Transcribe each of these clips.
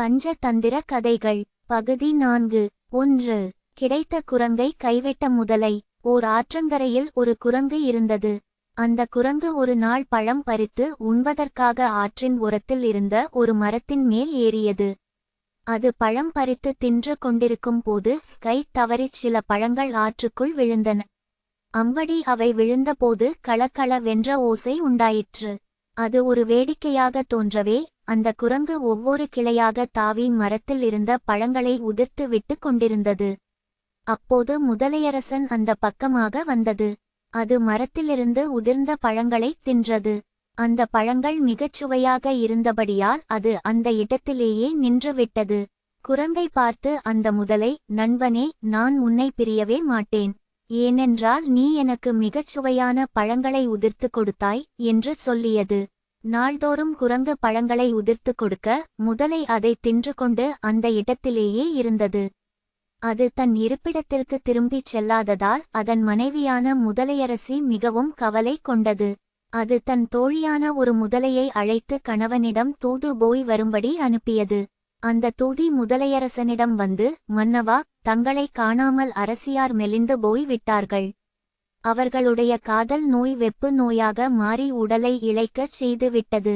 பஞ்சதந்திர கதைகள். பகுதி நான்கு. ஒன்று. கிடைத்த குரங்கை கைவிட்ட முதலை. ஓர் ஆற்றங்கரையில் ஒரு குரங்கு இருந்தது. அந்த குரங்கு ஒரு நாள் பழம் பறித்து உண்பதற்காக ஆற்றின் உரத்தில் இருந்த ஒரு மரத்தின் மேல் ஏறியது. அது பழம் பறித்து தின்று கொண்டிருக்கும் போது கை தவறிச் சில பழங்கள் ஆற்றுக்குள் விழுந்தன. அம்படி அவை விழுந்தபோது களகளவென்ற ஓசை உண்டாயிற்று. அது ஒரு வேடிக்கையாக தோன்றவே அந்த குரங்கு ஒவ்வொரு கிளையாக தாவி மரத்தில் இருந்த பழங்களை உதிர்த்து விட்டு கொண்டிருந்தது. அப்போது முதலையரசன் அந்த பக்கமாக வந்தது. அது மரத்திலிருந்து உதிர்ந்த பழங்களை தின்றது. அந்த பழங்கள் மிகச் சுவையாக இருந்தபடியால் அது அந்த இடத்திலேயே நின்றுவிட்டது குரங்கை பார்த்து அந்த முதலை நண்பனே நான் உன்னை பிரியவே மாட்டேன். ஏனென்றால் நீ எனக்கு மிகச் சுவையான பழங்களை உதிர்த்து கொடுத்தாய் என்று சொல்லியது. நாள்தோறும் குரங்கு பழங்களை உதிர்த்து கொடுக்க முதலை அதை தின்று கொண்டு அந்த இடத்திலேயே இருந்தது. அது தன் இருப்பிடத்திற்கு திரும்பிச் செல்லாததால் அதன் மனைவியான முதலையரசி மிகவும் கவலை கொண்டது. அது தன் தோழியான ஒரு முதலையை அழைத்து கணவனிடம் தூது போய் வரும்படி அனுப்பியது. அந்த தூதி முதலையரசனிடம் வந்து மன்னவா தங்களை காணாமல் அரசியார் மெலிந்து போய் விட்டார்கள். அவர்களுடைய காதல் நோய் வெப்பு நோயாக மாறி உடலை இழைக்கச் செய்துவிட்டது.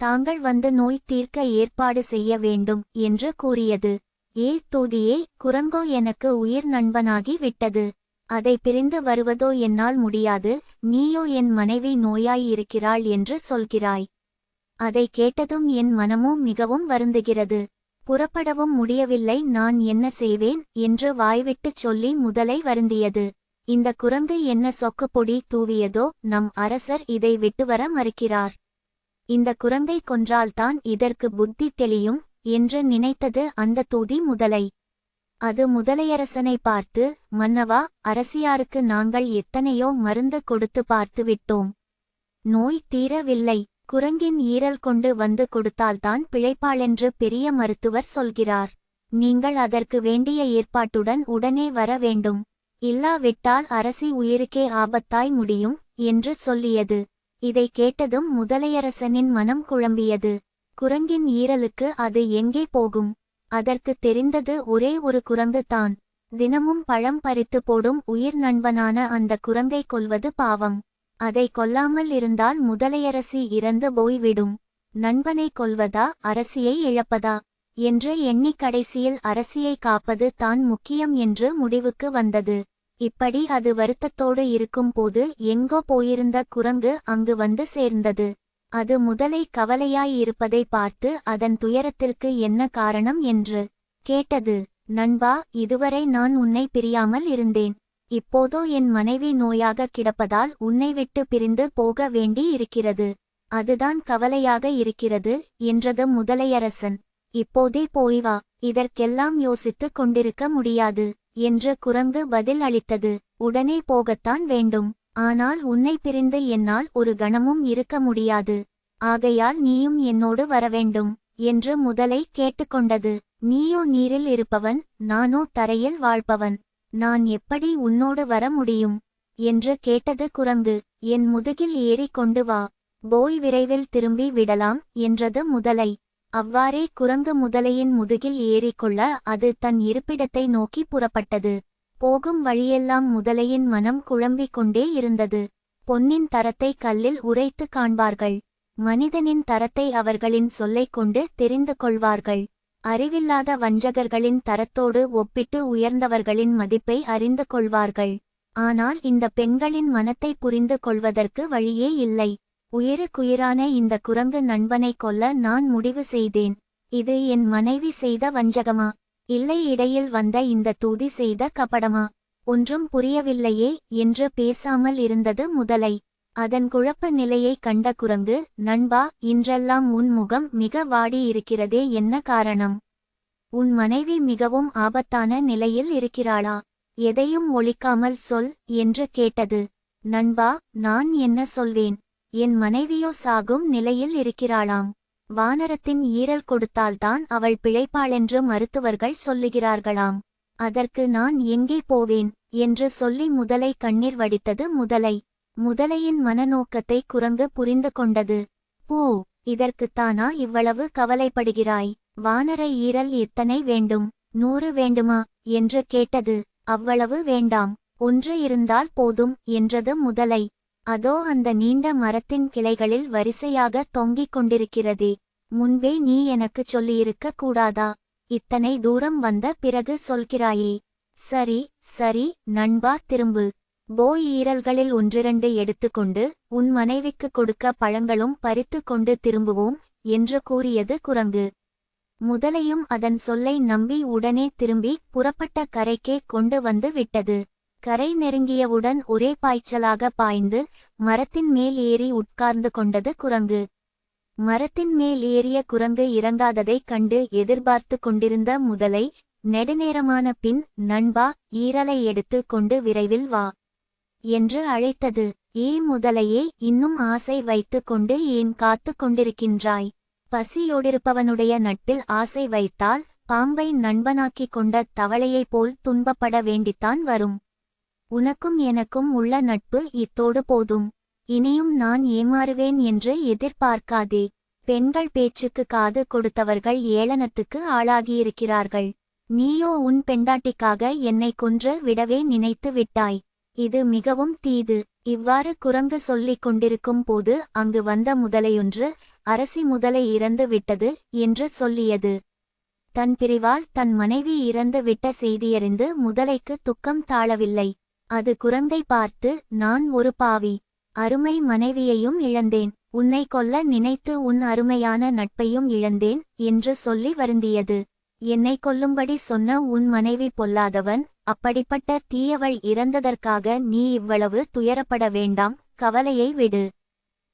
தாங்கள் வந்து நோய் தீர்க்க ஏற்பாடு செய்ய வேண்டும் என்று கூறியது. ஏ தூதியே குரங்கோ எனக்கு உயிர் நண்பனாகி விட்டது. அதை பிரிந்து வருவதோ என்னால் முடியாது. நீயோ என் மனைவி நோயாயிருக்கிறாள் என்று சொல்கிறாய். அதை கேட்டதும் என் மனமோ மிகவும் வருந்துகிறது. புறப்படவும் முடியவில்லை நான் என்ன செய்வேன்? என்று வாய்விட்டுச் சொல்லி முதலை வருந்தியது. இந்த குரங்கு என்ன சொக்கப்பொடி தூவியதோ நம் அரசர் இதை விட்டுவர மறுக்கிறார். இந்த குரங்கை கொன்றால்தான் இதற்கு புத்தி தெளியும் என்று நினைத்தது அந்த தூதி முதலை. அது முதலையரசனை பார்த்து மன்னவா அரசியாருக்கு நாங்கள் எத்தனையோ மருந்து கொடுத்து பார்த்து விட்டோம். நோய் தீரவில்லை குரங்கின் ஈரல் கொண்டு வந்து கொடுத்தால்தான் பிழைப்பாளென்று பெரிய மருத்துவர் சொல்கிறார். நீங்கள் அதற்கு வேண்டிய ஏற்பாட்டுடன் உடனே வர வேண்டும். இல்லாவிட்டால் அரசி உயிருக்கே ஆபத்தாய் முடியும் என்று சொல்லியது. இதை கேட்டதும் முதலையரசனின் மனம் குழம்பியது. குரங்கின் ஈரலுக்கு அது எங்கே போகும்? அதற்கு தெரிந்தது ஒரே ஒரு குரங்கு தான் தினமும் பழம் பறித்து போடும் உயிர் நண்பனான அந்த குரங்கை கொல்வது பாவம். அதை கொல்லாமல் இருந்தால் முதலையரசி இறந்து போய்விடும். நண்பனை கொல்வதா அரசியை இழப்பதா? என்று எண்ணி கடைசியில் அரசியை காப்பது தான் முக்கியம் என்று முடிவுக்கு வந்தது. இப்படி அது வருத்தத்தோடு இருக்கும் போது எங்கோ போயிருந்த குரங்கு அங்கு வந்து சேர்ந்தது. அது முதலை கவலையாயிருப்பதை பார்த்து அதன் துயரத்திற்கு என்ன காரணம் என்று கேட்டது. நண்பா இதுவரை நான் உன்னை பிரியாமல் இருந்தேன். இப்போதோ என் மனைவி நோயாக கிடப்பதால் உன்னை விட்டு பிரிந்து போக வேண்டி இருக்கிறது. அதுதான் கவலையாக இருக்கிறது என்றது முதலையரசன். இப்போதே போய் வா இதற்கெல்லாம் யோசித்துக் கொண்டிருக்க முடியாது. என்று குரங்கு பதில் அளித்தது. உடனே போகத்தான் வேண்டும். ஆனால் உன்னை பிரிந்து என்னால் ஒரு கணமும் இருக்க முடியாது. ஆகையால் நீயும் என்னோடு வரவேண்டும் என்று முதலை கேட்டுக்கொண்டது. நீயோ நீரில் இருப்பவன் நானோ தரையில் வாழ்பவன். நான் எப்படி உன்னோடு வர முடியும்? என்று கேட்டது குரங்கு. என் முதுகில் ஏறி கொண்டு வா. போய் விரைவில் திரும்பி விடலாம் என்றது முதலை. அவ்வாறே குரங்கு முதலையின் முதுகில் ஏறிக்கொள்ள அது தன் இருப்பிடத்தை நோக்கி புறப்பட்டது. போகும் வழியெல்லாம் முதலையின் மனம் குழம்பிக் கொண்டே இருந்தது. பொன்னின் தரத்தை கல்லில் உரைத்து காண்பார்கள். மனிதனின் தரத்தை அவர்களின் சொல்லைக் கொண்டு தெரிந்து கொள்வார்கள். அறிவில்லாத வஞ்சகர்களின் தரத்தோடு ஒப்பிட்டு உயர்ந்தவர்களின் மதிப்பை அறிந்து கொள்வார்கள். ஆனால் இந்த பெண்களின் மனத்தை புரிந்து கொள்வதற்கு வழியே இல்லை. உயிருக்குயிரான இந்த குரங்கு நண்பனை கொல்ல நான் முடிவு செய்தேன். இது என் மனைவி செய்த வஞ்சகமா? இல்லை இடையில் வந்த இந்த தூதி செய்த கபடமா? ஒன்றும் புரியவில்லையே என்று பேசாமல் இருந்தது முதலை. அதன் குழப்ப நிலையை கண்ட குரங்கு நண்பா இன்றெல்லாம் உன் முகம் மிக வாடியிருக்கிறதே என்ன காரணம்? உன் மனைவி மிகவும் ஆபத்தான நிலையில் இருக்கிறாளா? எதையும் ஒழிக்காமல் சொல் என்று கேட்டது. நண்பா நான் என்ன சொல்வேன்? என் மனைவியோ சாகும் நிலையில் இருக்கிறாளாம். வானரத்தின் ஈரல் கொடுத்தால்தான் அவள் பிழைப்பாளென்று மருத்துவர்கள் சொல்லுகிறார்களாம். அதற்கு நான் எங்கே போவேன்? என்று சொல்லி முதலை கண்ணீர் வடித்தது முதலை. முதலையின் மனநோக்கத்தை குரங்கு புரிந்து கொண்டது. பூ இதற்குத்தானா இவ்வளவு கவலைப்படுகிறாய்? வானர ஈரல் எத்தனை வேண்டும்? நூறு வேண்டுமா? என்று கேட்டது. அவ்வளவு வேண்டாம். ஒன்று இருந்தால் போதும் என்றது முதலை. அதோ அந்த நீண்ட மரத்தின் கிளைகளில் வரிசையாக தொங்கிக் கொண்டிருக்கிறதே. முன்பே நீ எனக்குச் சொல்லியிருக்க கூடாதா? இத்தனை தூரம் வந்த பிறகு சொல்கிறாயே. சரி சரி நண்பா திரும்பு. போய் ஈரல்களில் ஒன்றிரண்டு எடுத்துக்கொண்டு உன் மனைவிக்கு கொடுக்க பழங்களும் பறித்து கொண்டு திரும்புவோம் என்று கூறியது குரங்கு. முதலையும் அதன் சொல்லை நம்பி உடனே திரும்பி புறப்பட்ட கரைக்கே கொண்டு வந்து விட்டது. கரை நெருங்கியவுடன் ஒரே பாய்ச்சலாக பாய்ந்து மரத்தின் மேல் ஏறி உட்கார்ந்து கொண்டது குரங்கு. மரத்தின் மேல் ஏறிய குரங்கு இறங்காததைக் கண்டு எதிர்பார்த்து கொண்டிருந்த முதலை நெடுநேரமான பின் நண்பா ஈரலை எடுத்து கொண்டு விரைவில் வா என்று அழைத்தது. ஏ முதலையே இன்னும் ஆசை வைத்துக் கொண்டு ஏன் காத்து கொண்டிருக்கின்றாய்? பசியோடிருப்பவனுடைய நட்பில் ஆசை வைத்தால் பாம்பை நண்பனாக்கிக் கொண்ட தவளையைப் போல் துன்பப்பட வேண்டித்தான் வரும். உனக்கும் எனக்கும் உள்ள நட்பு இத்தோடு போதும். இனியும் நான் ஏமாறுவேன் என்று எதிர்பார்க்காதே. பெண்கள் பேச்சுக்கு காது கொடுத்தவர்கள் ஏளனத்துக்கு ஆளாகியிருக்கிறார்கள். நீயோ உன் பெண்டாட்டிக்காக என்னை கொன்று விடவே நினைத்து விட்டாய். இது மிகவும் தீது. இவ்வாறு குரங்கு சொல்லிக் கொண்டிருக்கும் போது அங்கு வந்த முதலையொன்று அரசி முதலை இறந்து விட்டது என்று சொல்லியது. தன் பிரிவால் தன் மனைவி இறந்து விட்ட செய்தியறிந்து முதலைக்கு துக்கம் தாழவில்லை. அது குரங்கை பார்த்து நான் ஒரு பாவி. அருமை மனைவியையும் இழந்தேன். உன்னை கொல்ல நினைத்து உன் அருமையான நட்பையும் இழந்தேன் என்று சொல்லி வருந்தியது. என்னை கொல்லும்படி சொன்ன உன் மனைவி பொல்லாதவன் அப்படிப்பட்ட தீயவள் இறந்ததற்காக நீ இவ்வளவு துயரப்பட வேண்டாம். கவலையை விடு.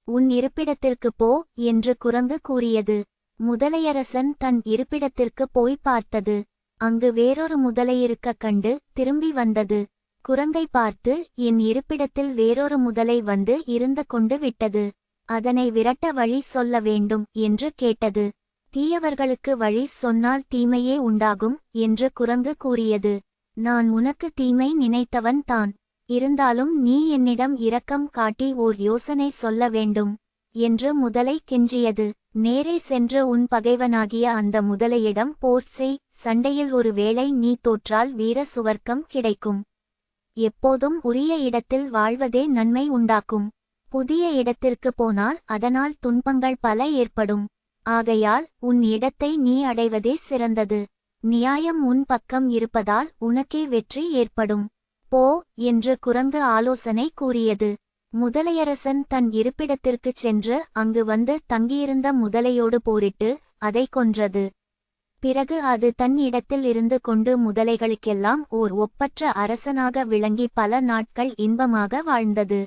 உன் இருப்பிடத்திற்கு போ என்று குரங்கு கூறியது. முதலையரசன் தன் இருப்பிடத்திற்கு போய் பார்த்தது. அங்கு வேறொரு முதலையிருக்கக் கண்டு திரும்பி வந்தது. குரங்கை பார்த்து என் இருப்பிடத்தில் வேறொரு முதலை வந்து இருந்து கொண்டு விட்டது. அதனை விரட்ட வழி சொல்ல வேண்டும் என்று கேட்டது. தீயவர்களுக்கு வழி சொன்னால் தீமையே உண்டாகும் என்று குரங்கு கூறியது. நான் உனக்கு தீமை நினைத்தவன் தான். இருந்தாலும் நீ என்னிடம் இரக்கம் காட்டி ஓர் யோசனை சொல்ல வேண்டும் என்று முதலை கெஞ்சியது. நேரே சென்று உன் பகைவனாகிய அந்த முதலையிடம் போர் செய். சண்டையில் ஒரு வேளை நீ தோற்றால் வீர சுவர்க்கம் கிடைக்கும். எப்போதும் உரிய இடத்தில் வாழ்வதே நன்மை உண்டாக்கும். புதிய இடத்திற்கு போனால் அதனால் துன்பங்கள் பல ஏற்படும். ஆகையால் உன் இடத்தை நீ அடைவதே சிறந்தது. நியாயம் உன் பக்கம் இருப்பதால் உனக்கே வெற்றி ஏற்படும். போ என்று குரங்கு ஆலோசனை கூறியது. முதலையரசன் தன் இருப்பிடத்திற்குச் சென்று அங்கு வந்து தங்கியிருந்த முதலையோடு போரிட்டு அதை கொன்றது. பிறகு அது தன் இடத்தில் இருந்து கொண்டு முதலைகளுக்கெல்லாம் ஓர் ஒப்பற்ற அரசனாக விளங்கி பல நாட்கள் இன்பமாக வாழ்ந்தது.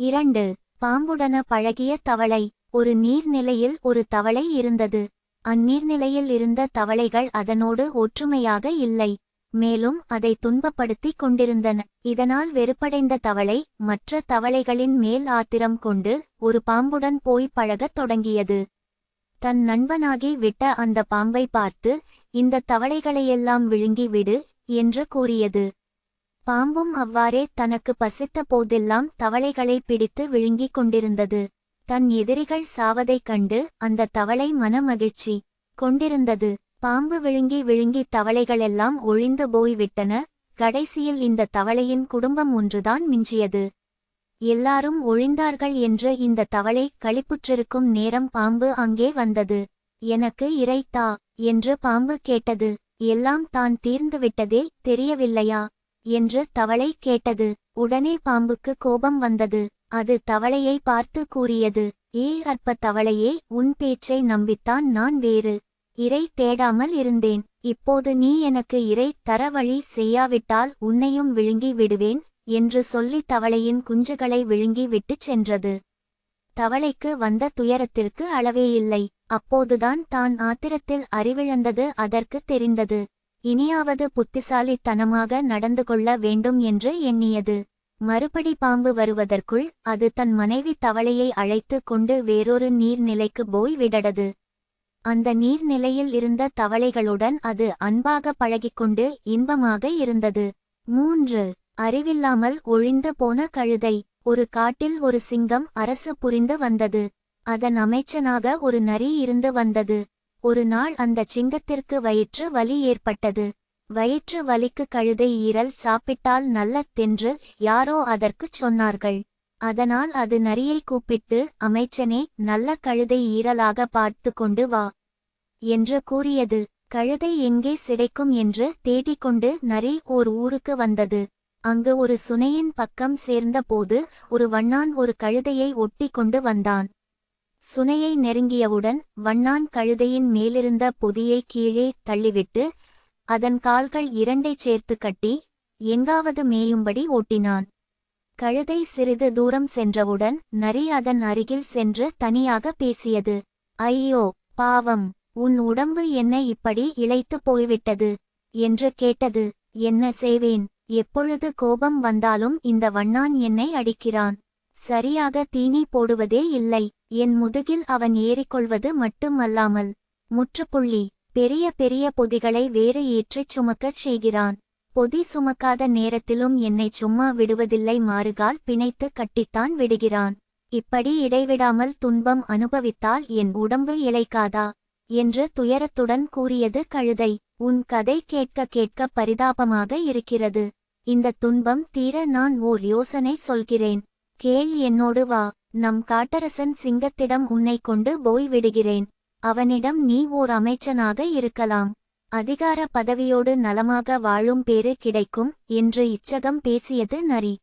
இரண்டு பாம்புடன பழகிய தவளை. ஒரு நீர்நிலையில் ஒரு தவளை இருந்தது. அந்நீர்நிலையில் இருந்த தவளைகள் அதனோடு ஒற்றுமையாக இல்லை. மேலும் அதை துன்பப்படுத்திக் கொண்டிருந்தன. இதனால் வெறுப்படைந்த தவளை மற்ற தவளைகளின் மேல் ஆத்திரம் கொண்டு ஒரு பாம்புடன் போய் பழகத் தொடங்கியது. தன் நண்பனாகி விட்ட அந்த பாம்பை பார்த்து இந்த தவளைகளையெல்லாம் விழுங்கி விடு என்று கூறியது. பாம்பும் அவ்வாறே தனக்கு பசித்த போதெல்லாம் தவளைகளை பிடித்து விழுங்கிக் கொண்டிருந்தது. தன் எதிரிகள் சாவதைக் கண்டு அந்த தவளை மனமகிழ்ச்சி கொண்டிருந்தது. பாம்பு விழுங்கி விழுங்கி தவளைகளெல்லாம் ஒழிந்து போய்விட்டன. கடைசியில் இந்த தவளையின் குடும்பம் ஒன்றுதான் மிஞ்சியது. எல்லாரும் ஒழிந்தார்கள் என்று இந்த தவளை களிப்புற்றிருக்கும் நேரம் பாம்பு அங்கே வந்தது. எனக்கு இறைத்தா என்று பாம்பு கேட்டது. எல்லாம் தான் தீர்ந்துவிட்டதே தெரியவில்லையா? என்று தவளை கேட்டது. உடனே பாம்புக்கு கோபம் வந்தது. அது தவளையை பார்த்து கூறியது. ஏ அற்ப தவளையே உன் பேச்சை நம்பித்தான் நான் வேறு இறை தேடாமல் இருந்தேன். இப்போது நீ எனக்கு இறை தர வழி செய்யாவிட்டால் உன்னையும் விழுங்கி விடுவேன். என்று சொல்லி தவளையின் குஞ்சுகளை விழுங்கி விட்டுச் சென்றது. தவளைக்கு வந்த துயரத்திற்கு அளவேயில்லை அப்போதுதான் தான் ஆத்திரத்தில் அறிவிழந்தது அதற்கு தெரிந்தது. இனியாவது புத்திசாலித்தனமாக நடந்து கொள்ள வேண்டும் என்று எண்ணியது. மறுபடி பாம்பு வருவதற்குள் அது தன் மனைவி தவளையை அழைத்து கொண்டு வேறொரு நீர்நிலைக்கு போய் விடடது. அந்த நீர்நிலையில் இருந்த தவளைகளுடன் அது அன்பாக பழகிக்கொண்டு இன்பமாக இருந்தது. மூன்று. அறிவில்லாமல் ஒழிந்து போன கழுதை ஒரு காட்டில் ஒரு சிங்கம் அரசு புரிந்து வந்தது. அதன் அமைச்சனாக ஒரு நரி இருந்து வந்தது. ஒரு நாள் அந்தச் சிங்கத்திற்கு வயிற்று வலி ஏற்பட்டது. வயிற்று வலிக்கு கழுதை ஈரல் சாப்பிட்டால் நல்ல தென்று யாரோ அதற்குச் சொன்னார்கள். அதனால் அது நரியை கூப்பிட்டு அமைச்சனே நல்ல கழுதை ஈரலாக பார்த்து கொண்டு வா என்று கூறியது. கழுதை எங்கே சிடைக்கும் என்று தேடிக்கொண்டு நரி ஓர் ஊருக்கு வந்தது. அங்கு ஒரு சுனையின் பக்கம் சேர்ந்தபோது ஒரு வண்ணான் ஒரு கழுதையை ஒட்டி கொண்டு வந்தான். சுனையை நெருங்கியவுடன் வண்ணான் கழுதையின் மேலிருந்த பொதியை கீழே தள்ளிவிட்டு அதன் கால்கள் இரண்டைச் சேர்த்து கட்டி எங்காவது மேயும்படி ஓட்டினான். கழுதை சிறிது தூரம் சென்றவுடன் நரி அதன் அருகில் சென்று தனியாக பேசியது. ஐயோ பாவம்! உன் உடம்பு என்ன இப்படி இழைத்து போய்விட்டது என்று கேட்டது. என்ன செய்வேன்? எப்பொழுது கோபம் வந்தாலும் இந்த வண்ணான் என்னை அடிக்கிறான். சரியாக தீனி போடுவதே இல்லை. என் முதுகில் அவன் ஏறிக்கொள்வது மட்டுமல்லாமல் முற்றுப்புள்ளி பெரிய பெரிய பொதிகளை வேறு ஏற்றிச் சுமக்கச் செய்கிறான். பொதி சுமக்காத நேரத்திலும் என்னை சும்மா விடுவதில்லை மாறுகால் பிணைத்து கட்டித்தான் விடுகிறான். இப்படி இடைவிடாமல் துன்பம் அனுபவித்தால் என் உடம்பு இளைக்காதா? என்று துயரத்துடன் கூறியது கழுதை. உன் கதை கேட்க கேட்க பரிதாபமாக இருக்கிறது. இந்த துன்பம் தீர நான் ஓர் யோசனை சொல்கிறேன். கேள் என்னோடு வா. நம் காட்டரசன் சிங்கத்திடம் உன்னை கொண்டு போய் விடுகிறேன். அவனிடம் நீ ஓர் அமைச்சனாக இருக்கலாம். அதிகார பதவியோடு நலமாக வாழும் பேறு கிடைக்கும் என்று இச்சகம் பேசியது நரி.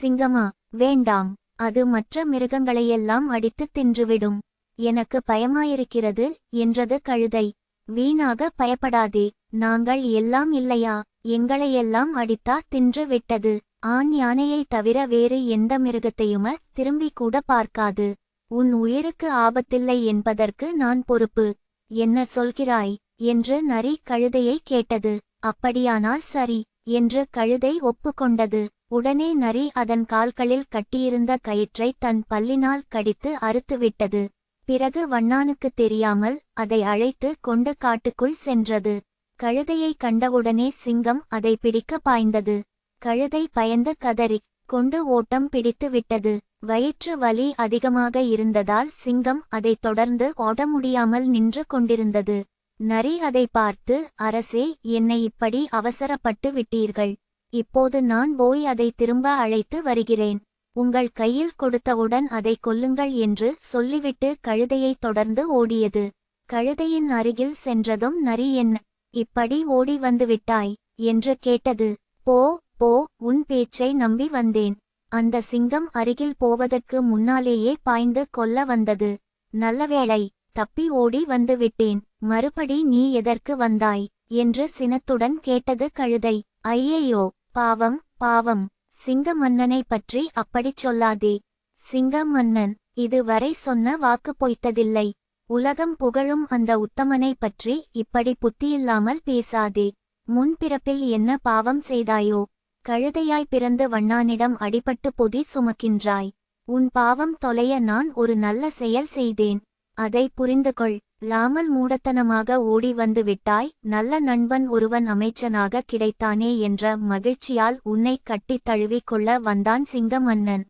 சிங்கமா வேண்டாம். அது மற்ற மிருகங்களையெல்லாம் அடித்து தின்றுவிடும். எனக்கு பயமாயிருக்கிறது என்றது கழுதை. வீணாக பயப்படாதே. நாங்கள் எல்லாம் இல்லையா? எங்களையெல்லாம் அடித்தா தின்று விட்டது. ஆண் யானையைத் தவிர வேறு எந்த மிருகத்தையும திரும்பிக் கூட பார்க்காது. உன் உயிருக்கு ஆபத்தில்லை என்பதற்கு நான் பொறுப்பு. என்ன சொல்கிறாய்? என்று நரி கழுதையை கேட்டது. அப்படியானால் சரி என்று கழுதை ஒப்புக்கொண்டது. உடனே நரி அதன் கால்களில் கட்டியிருந்த கயிற்றை தன் பல்லினால் கடித்து அறுத்துவிட்டது பிறகு வண்ணானுக்குத் தெரியாமல் அதை அழைத்து கொண்டு காட்டுக்குள் சென்றது. கழுதையை கண்டவுடனே சிங்கம் அதை பிடிக்க பாய்ந்தது. கழுதை பயந்து கதறிக் கொண்டு ஓட்டம் பிடித்து விட்டது. வயிற்று வலி அதிகமாக இருந்ததால் சிங்கம் அதைத் தொடர்ந்து ஓட முடியாமல் நின்று கொண்டிருந்தது. நரி அதை பார்த்து அரசே என்னை இப்படி அவசரப்பட்டு விட்டீர்கள். இப்போது நான் போய் அதை திரும்ப அழைத்து வருகிறேன். உங்கள் கையில் கொடுத்தவுடன் அதை கொல்லுங்கள் என்று சொல்லிவிட்டு கழுதையைத் தொடர்ந்து ஓடியது. கழுதையின் அருகில் சென்றதும் நரி என்ன இப்படி ஓடி வந்து விட்டாய் என்று கேட்டது. போ போ உன் பேச்சை நம்பி வந்தேன். அந்த சிங்கம் அருகில் போவதற்கு முன்னாலேயே பாய்ந்து கொல்ல வந்தது. நல்லவேளை தப்பி ஓடி வந்து விட்டேன் மறுபடி நீ எதற்கு வந்தாய்? என்று சினத்துடன் கேட்டது கழுதை. ஐயையோ பாவம் பாவம். சிங்க மன்னனை பற்றி அப்படிச் சொல்லாதே. சிங்க மன்னன் இதுவரை சொன்ன வாக்கு பொய்த்ததில்லை. உலகம் புகழும் அந்த உத்தமனை பற்றி இப்படி புத்தியில்லாமல் பேசாதே. முன்பிறப்பில் என்ன பாவம் செய்தாயோ? கழுதையாய் பிறந்து வண்ணானிடம் அடிபட்டு பொதி சுமக்கின்றாய். உன் பாவம் தொலைய நான் ஒரு நல்ல செயல் செய்தேன். அதை புரிந்துகொள். லாமல் மூடத்தனமாக ஓடி வந்து விட்டாய். நல்ல நண்பன் ஒருவன் அமைச்சனாக கிடைத்தானே என்ற மகிழ்ச்சியால் உன்னை கட்டித் தழுவிக் கொள்ள வந்தான் சிங்க மன்னன்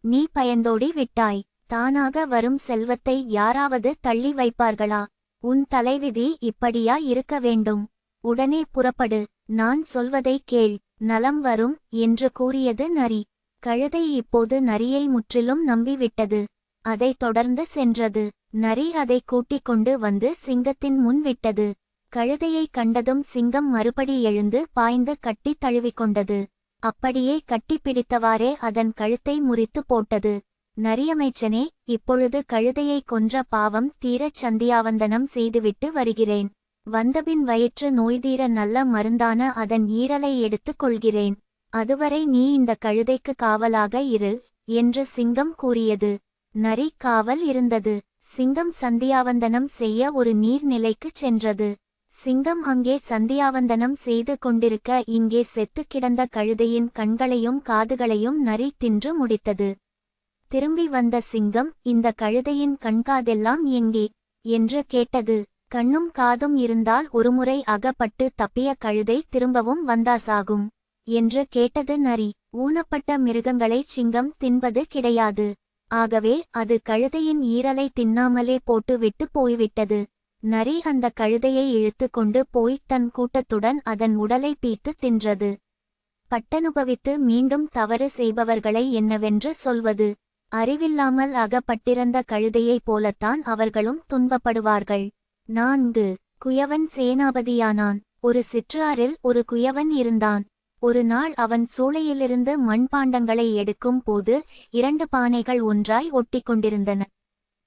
நீ பயந்தோடி விட்டாய். தானாக வரும் செல்வத்தை யாராவது தள்ளி வைப்பார்களா? உன் தலைவிதி இப்படியா இருக்க வேண்டும்? உடனே புறப்படு. நான் சொல்வதை கேள். நலம் வரும் என்று கூறியது நரி. கழுதை இப்போது நரியை முற்றிலும் நம்பிவிட்டது. அதைத் தொடர்ந்து சென்றது. நரி அதை கூட்டிக் கொண்டு வந்து சிங்கத்தின் முன் விட்டது. கழுதையை கண்டதும் சிங்கம் மறுபடி எழுந்து பாய்ந்து கட்டித் தழுவிக்கொண்டது அப்படியே கட்டிப் பிடித்தவாறே அதன் கழுத்தை முறித்து போட்டது. நரியமைச்சனே இப்பொழுது கழுதையை கொன்ற பாவம் தீரச் சந்தியாவந்தனம் செய்துவிட்டு வருகிறேன். வந்தபின் வயிற்று நோய்தீர நல்ல மருந்தான அதன் ஈரலை எடுத்துக் கொள்கிறேன். அதுவரை நீ இந்த கழுதைக்கு காவலாக இரு என்று சிங்கம் கூறியது. நரி காவல் இருந்தது. சிங்கம் சந்தியாவந்தனம் செய்ய ஒரு நீர்நிலைக்குச் சென்றது. சிங்கம் அங்கே சந்தியாவந்தனம் செய்து கொண்டிருக்க இங்கே செத்துக் கிடந்த கழுதையின் கண்களையும் காதுகளையும் நரி தின்று முடித்தது. திரும்பி வந்த சிங்கம் இந்த கழுதையின் கண்காதெல்லாம் எங்கே என்று கேட்டது. கண்ணும் காதும் இருந்தால் ஒருமுறை அகப்பட்டு தப்பிய கழுதை திரும்பவும் வந்தாசாகும் என்று கேட்டது நரி. ஊனப்பட்ட மிருகங்களைச் சிங்கம் தின்பது கிடையாது. ஆகவே அது கழுதையின் ஈரலை தின்னாமலே போட்டு விட்டு போய்விட்டது. நரி அந்த கழுதையை இழுத்து கொண்டு போய் தன் கூட்டத்துடன் அதன் உடலை பீத்து தின்றது. பட்டனுபவித்து மீண்டும் தவறு செய்பவர்களை என்னவென்று சொல்வது? அறிவில்லாமல் அகப்பட்டிருந்த கழுதையைப் போலத்தான் அவர்களும் துன்பப்படுவார்கள். நான்கு. குயவன் சேனாபதியானான். ஒரு சிற்றாரில் ஒரு குயவன் இருந்தான். ஒரு நாள் அவன் சூளையிலிருந்து மண்பாண்டங்களை எடுக்கும் போது இரண்டு பானைகள் ஒன்றாய் ஒட்டிக் கொண்டிருந்தன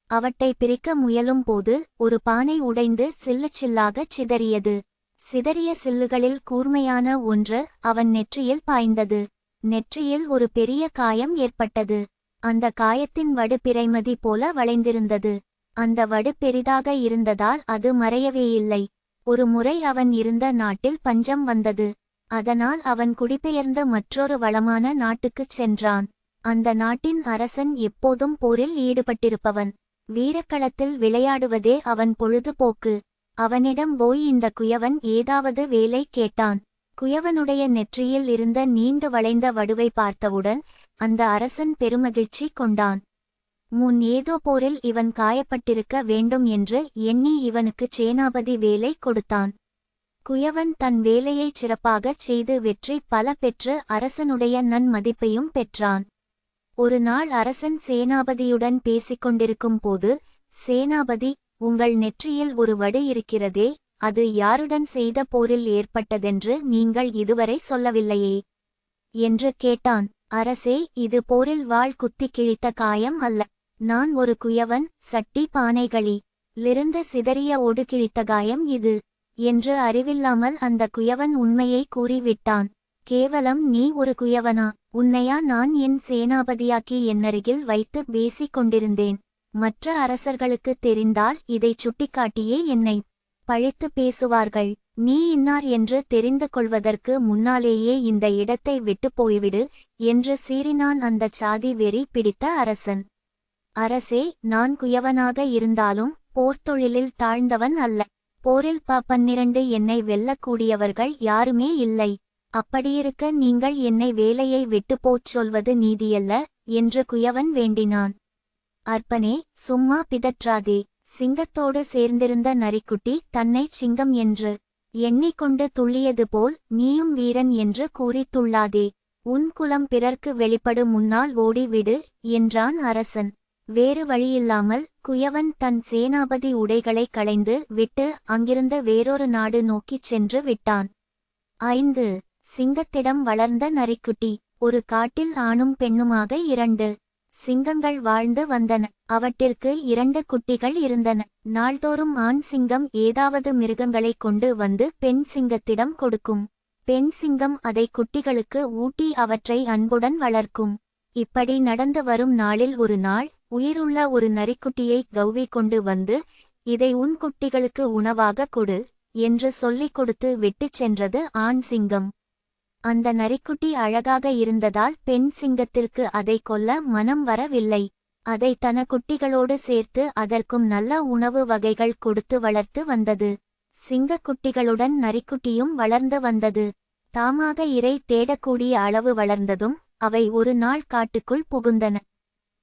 அவற்றை பிரிக்க முயலும் போது ஒரு பானை உடைந்து சில்லு சில்லாகச் சிதறியது. சிதறிய சில்லுகளில் கூர்மையான ஒன்று அவன் நெற்றியில் பாய்ந்தது. நெற்றியில் ஒரு பெரிய காயம் ஏற்பட்டது. அந்த காயத்தின் வடு பிறைமதி போல வளைந்திருந்தது. அந்த வடு பெரிதாக இருந்ததால் அது மறையவே இல்லை. ஒரு முறை அவன் இருந்த நாட்டில் பஞ்சம் வந்தது. அதனால் அவன் குடிபெயர்ந்த மற்றொரு வளமான நாட்டுக்குச் சென்றான். அந்த நாட்டின் அரசன் எப்போதும் போரில் ஈடுபட்டிருப்பவன். வீரக்களத்தில் விளையாடுவதே அவன் பொழுதுபோக்கு. அவனிடம் போய் இந்த குயவன் ஏதாவது வேலை? கேட்டான். குயவனுடைய நெற்றியில் இருந்த நீண்டு வளைந்த வடுவை பார்த்தவுடன் அந்த அரசன் பெருமகிழ்ச்சி கொண்டான். முன் ஏதோ போரில் இவன் காயப்பட்டிருக்க வேண்டும் என்று எண்ணி இவனுக்கு சேனாபதி வேலை கொடுத்தான். குயவன் தன் வேலையைச் சிறப்பாகச் செய்து வெற்றி பல பெற்று அரசனுடைய நன்மதிப்பையும் பெற்றான். ஒரு நாள் அரசன் சேனாபதியுடன் பேசிக்கொண்டிருக்கும் போது சேனாபதி உங்கள் நெற்றியில் ஒரு வடு இருக்கிறதே அது யாருடன் செய்த போரில் ஏற்பட்டதென்று நீங்கள் இதுவரை சொல்லவில்லையே. என்று கேட்டான். அரசே இது போரில் வாள் குத்தி கிழித்த காயம் அல்ல. நான் ஒரு குயவன் சட்டி பானைகளி. லிருந்து சிதறிய ஓடு கிழித்த காயம் இது. என்று அறிவில்லாமல் அந்த குயவன் உண்மையை கூறிவிட்டான். கேவலம் நீ ஒரு குயவனா? உன்னையா நான் என் சேனாபதியாக்கி என்னருகில் வைத்து பேசிக் கொண்டிருந்தேன். மற்ற அரசர்களுக்கு தெரிந்தால் இதைச் சுட்டிக்காட்டியே என்னை. பழித்து பேசுவார்கள். நீ இன்னார் என்று தெரிந்து கொள்வதற்கு முன்னாலேயே இந்த இடத்தை விட்டு போய்விடு என்று சீறினான் அந்தச் சாதி வெறி பிடித்த அரசன். அரசே நான் குயவனாக இருந்தாலும் போர்த்தொழிலில் தாழ்ந்தவன் அல்ல. போரில் ப பன்னிரண்டு என்னை வெல்லக்கூடியவர்கள் யாருமே இல்லை. அப்படியிருக்க நீங்கள் என்னை வேலையை விட்டு போச் சொல்வது நீதியல்ல என்று குயவன் வேண்டினான். அர்ப்பனே சும்மா பிதற்றாதே. சிங்கத்தோடு சேர்ந்திருந்த நரிக்குட்டி தன்னைச் சிங்கம் என்று எண்ணிக்கொண்டு துள்ளியது போல் நீயும் வீரன் என்று கூறித்துள்ளாதே. உன் குலம் பிறர்க்கு வெளிப்படு முன்னால் ஓடிவிடு என்றான் அரசன். வேறு வழியில்லாமல் குயவன் தன் சேனாபதி உடைகளை களைந்து விட்டு அங்கிருந்த வேறொரு நாடு நோக்கிச் சென்று விட்டான். ஐந்து. சிங்கத்திடம் வளர்ந்த நரிக்குட்டி. ஒரு காட்டில் ஆணும் பெண்ணுமாக இரண்டு. சிங்கங்கள் வாழ்ந்து வந்தன. அவற்றிற்கு இரண்டு குட்டிகள் இருந்தன. நாள்தோறும் ஆண் சிங்கம் ஏதாவது மிருகங்களைக் கொண்டு வந்து பெண் சிங்கத்திடம் கொடுக்கும். பெண் சிங்கம் அதை குட்டிகளுக்கு ஊட்டி அவற்றை அன்புடன் வளர்க்கும். இப்படி நடந்து வரும் நாளில் ஒரு நாள் உயிருள்ள ஒரு நரிக்குட்டியை கௌவி கொண்டு வந்து இதை உன் குட்டிகளுக்கு உணவாக கொடு என்று சொல்லிக் கொடுத்து விட்டுச் சென்றது ஆண் சிங்கம். அந்த நரிக்குட்டி அழகாக இருந்ததால் பெண் சிங்கத்திற்கு அதை கொல்ல மனம் வரவில்லை. அதை தன குட்டிகளோடு சேர்த்து அதற்கும் நல்ல உணவு வகைகள் கொடுத்து வளர்த்து வந்தது. சிங்கக் குட்டிகளுடன் நரிக்குட்டியும் வளர்ந்து வந்தது. தாமாக இரை தேடக்கூடிய அளவு வளர்ந்ததும் அவை ஒரு நாள் காட்டுக்குள் புகுந்தன.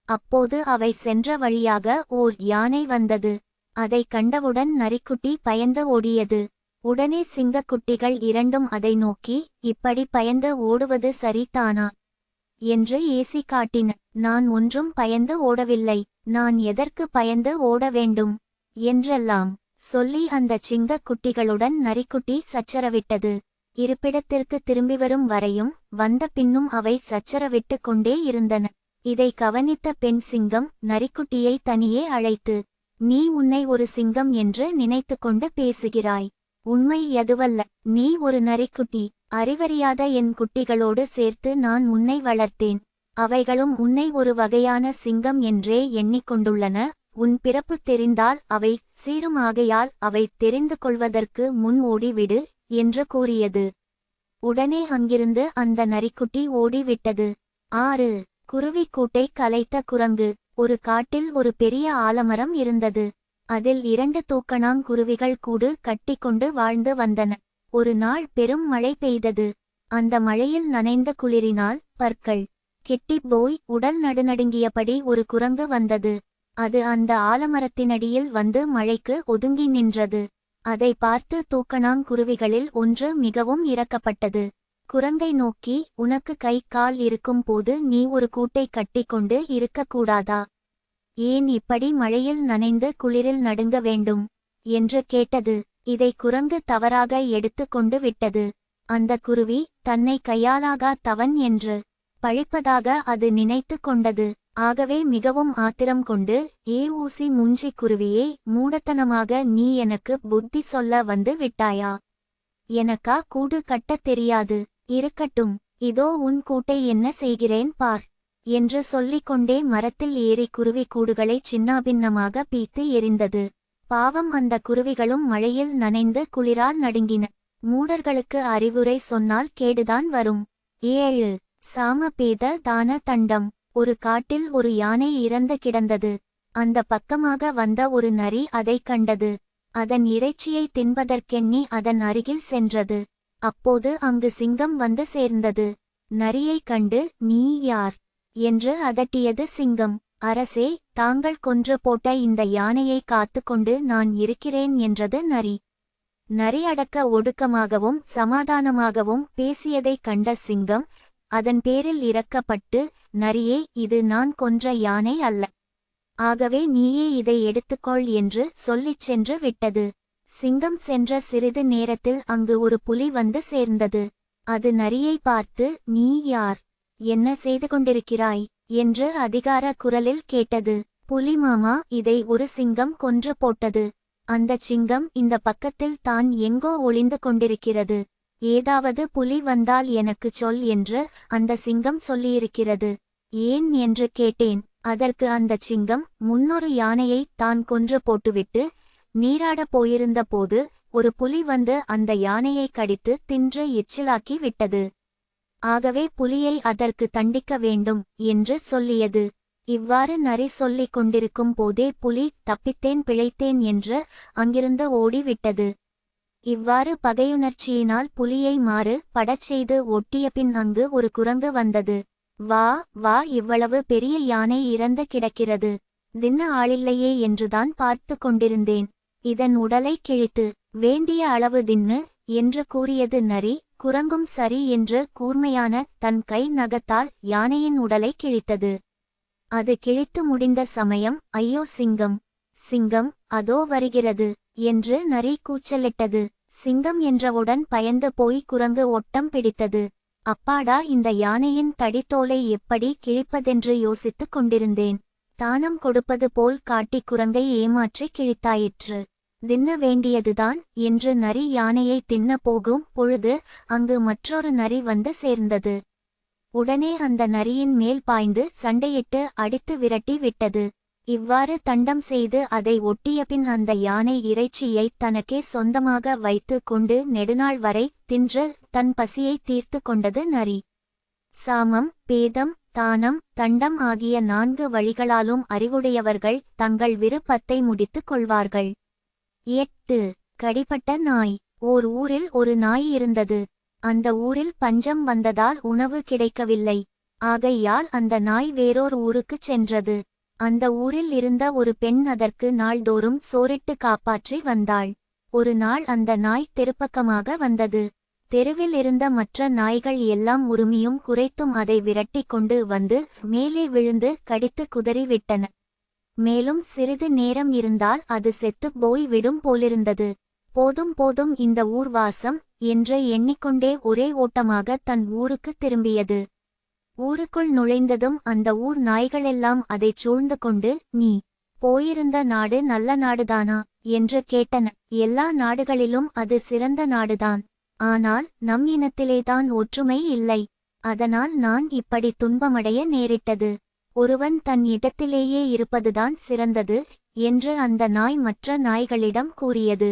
அப்போது அவை சென்ற வழியாக ஓர் யானை வந்தது. அதை கண்டவுடன் நரிக்குட்டி பயந்து ஓடியது. உடனே சிங்கக்குட்டிகள் இரண்டும் அதை நோக்கி இப்படி பயந்து ஓடுவது சரிதானா என்று ஏசி காட்டின. நான் ஒன்றும் பயந்து ஓடவில்லை. நான் எதற்கு பயந்து ஓட வேண்டும் என்றெல்லாம் சொல்லி அந்த சிங்கக் குட்டிகளுடன் நரிக்குட்டி சச்சரவிட்டது. இருப்பிடத்திற்கு திரும்பி வரும் வரையும் வந்த பின்னும் அவை சச்சரவிட்டு கொண்டே இருந்தன. இதை கவனித்த பெண் சிங்கம் நரிக்குட்டியை தனியே அழைத்து நீ உன்னை ஒரு சிங்கம் என்று நினைத்து கொண்டு பேசுகிறாய். உண்மை எதுவல்ல. நீ ஒரு நரிக்குட்டி. அறிவறியாத என் குட்டிகளோடு சேர்த்து நான் உன்னை வளர்த்தேன். அவைகளும் உன்னை ஒரு வகையான சிங்கம் என்றே எண்ணிக்கொண்டுள்ளன. உன் பிறப்பு தெரிந்தால் அவை சீரும் ஆகையால் அவை தெரிந்து கொள்வதற்கு முன் ஓடிவிடு என்று கூறியது. உடனே அங்கிருந்து அந்த நரிக்குட்டி ஓடிவிட்டது. ஆறு. குருவிக்கூட்டை கலைத்த குரங்கு. ஒரு காட்டில் ஒரு பெரிய ஆலமரம் இருந்தது. அதில் இரண்டு தூக்கணாங்குருவிகள் கூடு கட்டிக்கொண்டு வாழ்ந்து வந்தன. ஒரு நாள் பெரும் மழை பெய்தது. அந்த மழையில் நனைந்த குளிரினால் பற்கள் கெட்டிப் போய் உடல் நடுநடுங்கியபடி ஒரு குரங்கு வந்தது. அது அந்த ஆலமரத்தினடியில் வந்து மழைக்கு ஒதுங்கி நின்றது. அதை பார்த்து தூக்கணாங்குருவிகளில் ஒன்று மிகவும் இறக்கப்பட்டது குரங்கை நோக்கி உனக்கு கை கால் இருக்கும் போது நீ ஒரு கூட்டை கட்டிக்கொண்டு இருக்கக்கூடாதா ஏன் இப்படி மழையில் நனைந்து குளிரில் நடுங்க வேண்டும்? என்று கேட்டது. இதை குரங்கு தவறாக எடுத்து கொண்டு விட்டது. அந்த குருவி தன்னை கையாலாகா தவன் என்று? பழிப்பதாக அது நினைத்து கொண்டது. ஆகவே மிகவும் ஆத்திரம் கொண்டு ஏ ஊசி மூஞ்சி குருவியே மூடத்தனமாக நீ எனக்கு புத்தி சொல்ல வந்து விட்டாயா? எனக்கா கூடு கட்டத் தெரியாது. இருக்கட்டும். இதோ உன் கூட்டை என்ன செய்கிறேன் பார். என்று சொல்லிக் கொண்டே மரத்தில் ஏறி குருவி கூடுகளை சின்னாபின்னமாக பீத்து எரிந்தது. பாவம் அந்த குருவிகளும் மழையில் நனைந்து குளிரால் நடுங்கின. மூடர்களுக்கு அறிவுரை சொன்னால் கேடுதான் வரும். ஏழு. சாமபேத தான தண்டம். ஒரு காட்டில் ஒரு யானை இறந்து கிடந்தது. அந்த பக்கமாக வந்த ஒரு நரி அதைக் கண்டது. அதன் இறைச்சியை தின்பதற்கெண்ணி அதன் அருகில் சென்றது. அப்போது அங்கு சிங்கம் வந்து சேர்ந்தது. நரியைக் கண்டு நீ யார்? என்று அதட்டியது சிங்கம். அரசே தாங்கள் கொன்று போட்ட இந்த யானையை காத்துக்கொண்டு நான் இருக்கிறேன் என்றது நரி. நரி அடக்க ஒடுக்கமாகவும் சமாதானமாகவும் பேசியதைக் கண்ட சிங்கம் அதன் பேரில் இறக்கப்பட்டு நரியே இது நான் கொன்ற யானை அல்ல. ஆகவே நீயே இதை எடுத்துக்கொள் என்று சொல்லிச் சென்று விட்டது. சிங்கம் சென்ற சிறிது நேரத்தில் அங்கு ஒரு புலி வந்து சேர்ந்தது. அது நரியை பார்த்து நீ யார்? என்ன செய்து கொண்டிருக்கிறாய்? என்று அதிகார குரலில் கேட்டது. புலி மாமா இதை ஒரு சிங்கம் கொன்று போட்டது. அந்தச் சிங்கம் இந்த பக்கத்தில் தான் எங்கோ ஒளிந்து கொண்டிருக்கிறது. ஏதாவது புலி வந்தால் எனக்குச் சொல் என்று அந்த சிங்கம் சொல்லியிருக்கிறது. ஏன் என்று கேட்டேன். அதற்கு அந்தச் சிங்கம் முன்னொரு யானையை தான் கொன்று போட்டுவிட்டு நீராடப் போயிருந்த போது ஒரு புலி வந்து அந்த யானையை கடித்து தின்று எச்சிலாக்கி விட்டது. ஆகவே புலியை அதற்கு தண்டிக்க வேண்டும் என்று சொல்லியது. இவ்வாறு நரி சொல்லிக் கொண்டிருக்கும் போதே புலி தப்பித்தேன் பிழைத்தேன் என்று அங்கிருந்து ஓடிவிட்டது. இவ்வாறு பகையுணர்ச்சியினால் புலியை மாறு படச் செய்து ஒட்டிய பின் அங்கு ஒரு குரங்கு வந்தது. வா வா இவ்வளவு பெரிய யானை இறந்து கிடக்கிறது. தின்ன ஆளில்லையே என்றுதான் பார்த்து கொண்டிருந்தேன். இதன் உடலை கிழித்து வேண்டிய அளவு தின்னு என்று கூறியது நரி குரங்கும் சரி என்று கூர்மையான தன் கை நகத்தால் யானையின் உடலை கிழித்தது. அது கிழித்து முடிந்த சமயம் ஐயோ சிங்கம் சிங்கம் அதோ வருகிறது என்று நரி கூச்சலிட்டது. சிங்கம் என்றவுடன் பயந்து போய் குரங்கு ஒட்டம் பிடித்தது. அப்பாடா இந்த யானையின் தடித்தோலை எப்படி கிழிப்பதென்று யோசித்துக் கொண்டிருந்தேன். தானம் கொடுப்பது போல் காட்டி குரங்கை ஏமாற்றி கிழித்தாயிற்று. தின்ன வேண்டியதுதான் என்று நரி யானையை தின்ன போகும் பொழுது அங்கு மற்றொரு நரி வந்து சேர்ந்தது. உடனே அந்த நரியின் மேல் பாய்ந்து சண்டையிட்டு அடித்து விரட்டி விட்டது. இவ்வாறு தண்டம் செய்து அதை ஒட்டியபின் அந்த யானை இறைச்சியை தனக்கே சொந்தமாக வைத்து கொண்டு நெடுநாள் வரை தின்று தன் பசியை தீர்த்து கொண்டது நரி. சாமம் பேதம் தானம் தண்டம் ஆகிய நான்கு வழிகளாலும் அறிவுடையவர்கள் தங்கள் விருப்பத்தை முடித்துக் கொள்வார்கள். எட்டு கடிப்பட்ட நாய். ஓர் ஊரில் ஒரு நாய் இருந்தது. அந்த ஊரில் பஞ்சம் வந்ததால் உணவு கிடைக்கவில்லை. ஆகையால் அந்த நாய் வேறோர் ஊருக்குச் சென்றது. அந்த ஊரில் இருந்த ஒரு பெண் அதற்கு நாள்தோறும் சோரிட்டு காப்பாற்றி வந்தாள். ஒரு நாள் அந்த நாய் தெருப்பக்கமாக வந்தது. தெருவில் இருந்த மற்ற நாய்கள் எல்லாம் உரிமையும் குறைத்தும் அதை விரட்டிக் கொண்டு வந்து மேலே விழுந்து கடித்து குதறிவிட்டன. மேலும் சிறிது நேரம் இருந்தால் அது செத்துப் போய் விடும் போலிருந்தது. போதும் போதும் இந்த ஊர்வாசம் என்று எண்ணிக்கொண்டே ஒரே ஓட்டமாக தன் ஊருக்குத் திரும்பியது. ஊருக்குள் நுழைந்ததும் அந்த ஊர் நாய்களெல்லாம் அதைச் சூழ்ந்து கொண்டு நீ போயிருந்த நாடு நல்ல நாடுதானா? என்று கேட்டன. எல்லா நாடுகளிலும் அது சிறந்த நாடுதான். ஆனால் நம் இனத்திலேதான் ஒற்றுமை இல்லை. அதனால் நான் இப்படி துன்பமடைய நேரிட்டது. ஒருவன் தன் இடத்திலேயே இருப்பதுதான் சிறந்தது என்று அந்த நாய் மற்ற நாய்களிடம் கூறியது.